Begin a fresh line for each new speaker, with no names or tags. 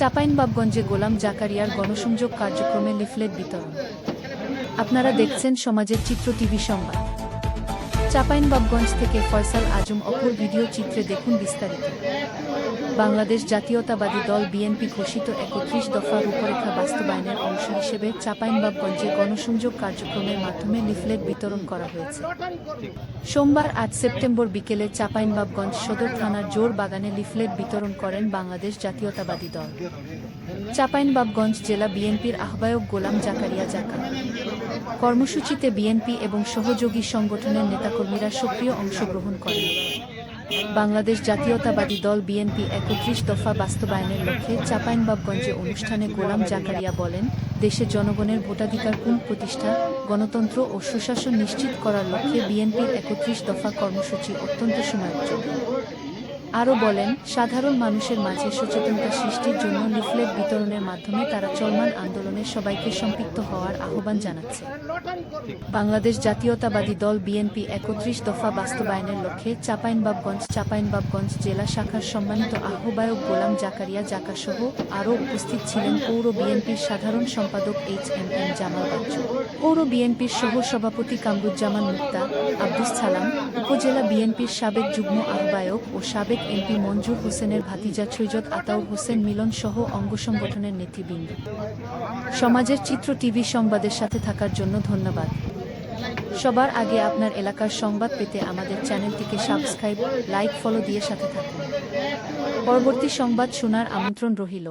চাঁপাইনবাবগঞ্জে গোলাম জাকারিয়ার গণসংযোগ কার্যক্রমে লিফলেট বিতরণ। আপনারা দেখছেন সমাজের চিত্র টিভি সংবাদ। চাঁপাইনবাবগঞ্জ থেকে ফয়সাল আজম অপর ভিডিও চিত্রে দেখুন বিস্তারিত। বাংলাদেশ জাতীয়তাবাদী দল বিএনপি ঘোষিত একত্রিশ দফা রূপরেখা বাস্তবায়নের অংশ হিসেবে চাঁপাইনবাবগঞ্জে গণসংযোগ কার্যক্রমের মাধ্যমে লিফলেট বিতরণ করা হয়েছে। সোমবার আট সেপ্টেম্বর বিকেলে চাঁপাইনবাবগঞ্জ সদর থানার জোর বাগানে লিফলেট বিতরণ করেন বাংলাদেশ জাতীয়তাবাদী দল। চাপাইনবাবগঞ্জ জেলা বিএনপির আহ্বায়ক গোলাম জাকারিয়া জাকা কর্মসূচিতে বিএনপি এবং সহযোগী সংগঠনের নেতাকর্মীরা সক্রিয় অংশগ্রহণ করেন। বাংলাদেশ জাতীয়তাবাদী দল বিএনপি একত্রিশ দফা বাস্তবায়নের লক্ষ্যে চাপাইনবাবগঞ্জে অনুষ্ঠানে গোলাম জাকারিয়া বলেন, দেশে জনগণের ভোটাধিকার পুন প্রতিষ্ঠা গণতন্ত্র ও সুশাসন নিশ্চিত করার লক্ষ্যে বিএনপির একত্রিশ দফা কর্মসূচি অত্যন্ত সময়োপযোগী আরও বলেন, সাধারণ মানুষের মাঝে সচেতনতা সৃষ্টির জন্য লিফলেট বিতরণের মাধ্যমে তারা চলমান আন্দোলনে সবাইকে সম্পৃক্ত হওয়ার আহ্বান জানাচ্ছে। বাংলাদেশ জাতীয়তাবাদী দল বিএনপি একত্রিশ দফা বাস্তবায়নের লক্ষ্যে চাঁপাইনবাবগঞ্জ, চাপাইনবাবগঞ্জ জেলা শাখার সম্মানিত আহ্বায়ক গোলাম জাকারিয়া জাকাসহ আরও উপস্থিত ছিলেন পৌর বিএনপির সাধারণ সম্পাদক H M M Jamal Bachchu. পৌর বিএনপির সহ সভাপতি কামরুজ্জামান মুক্তা, আব্দুস সালাম, উপজেলা বিএনপির সাবেক যুগ্ম আহ্বায়ক ও সাবেক এমপি মঞ্জুর হোসেনের ভাতিজা সৈয়দ আতাউর হোসেন মিলন সহ অঙ্গ সংগঠনের নেতৃবৃন্দ। সমাজের চিত্র টিভি সংবাদের সাথে থাকার জন্য ধন্যবাদ। সবার আগে আপনার এলাকার সংবাদ পেতে আমাদের চ্যানেলটিকে সাবস্ক্রাইব, লাইক, ফলো দিয়ে সাথে থাকুন। পরবর্তী সংবাদ শোনার আমন্ত্রণ রহিল